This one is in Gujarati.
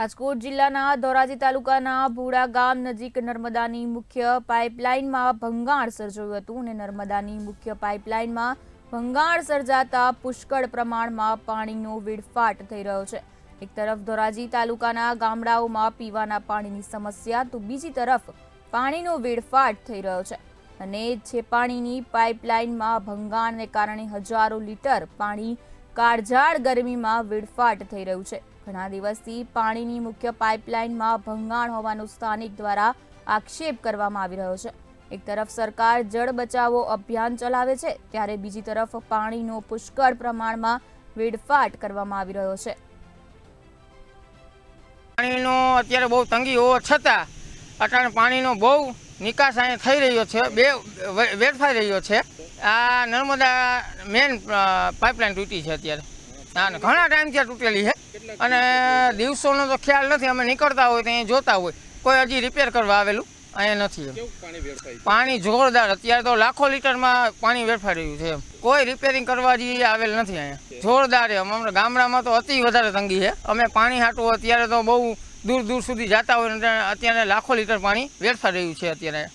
રાજકોટ જિલ્લાના ધોરાજી તાલુકાના ભૂડા ગામ નજીક નર્મદાની મુખ્ય પાઇપલાઇનમાં ભંગાણ સર્જાયું હતું અને નર્મદાની મુખ્ય પાઇપલાઇનમાં ભંગાણ સર્જાતા પુષ્કળ પ્રમાણમાં પાણીનો વેડફાટ થઈ રહ્યો છે. એક તરફ ધોરાજી તાલુકાના ગામડાઓમાં પીવાના પાણીની સમસ્યા, તો બીજી તરફ પાણીનો વેડફાટ થઈ રહ્યો છે અને જે પાણીની પાઇપલાઇનમાં ભંગાણને કારણે હજારો લીટર પાણી કાળઝાળ ગરમીમાં વેડફાટ થઈ રહ્યું છે. ઘણા દિવસથી પાણીની મુખ્ય પાઇપલાઇનમાં ભંગાણ હોવાનો સ્થાનિક દ્વારા આક્ષેપ કરવામાં આવી રહ્યો છે. એક તરફ સરકાર જળ બચાવો અભિયાન ચલાવે છે, ત્યારે બીજી તરફ પાણીનો પુષ્કળ પ્રમાણમાં વેડફાટ કરવામાં આવી રહ્યો છે. પાણીનો અત્યારે બહુ તંગી હોવા છતાં અત્યારે પાણીનો બહુ નિકાસ અહીંયા થઈ રહ્યો છે, બે વેડફાઈ રહ્યો છે. આ નર્મદા મેન પાઇપલાઇન તૂટી છે અત્યારે. ઘણા ટાઈમથી ત્યાં તૂટેલી છે. અને દિવસોનો તો ખ્યાલ નથી અમે નીકળતા હોય ત્યાં જોતા હોય. કોઈ હજી રિપેર કરવા આવેલું? અહીંયા નથી પાણી જોરદાર અત્યારે તો લાખો લીટરમાં પાણી વેડફાઈ રહ્યું છે એમ. કોઈ રિપેરિંગ કરવા હજી આવેલ નથી અહીંયા. જોરદાર એમ. અમારા ગામડામાં તો અતિ વધારે તંગી છે. અમે પાણી હાટવું અત્યારે તો બહુ દૂર દૂર સુધી જતા હોય અત્યારે લાખો લીટર પાણી વેડફાઈ રહ્યું છે અત્યારે.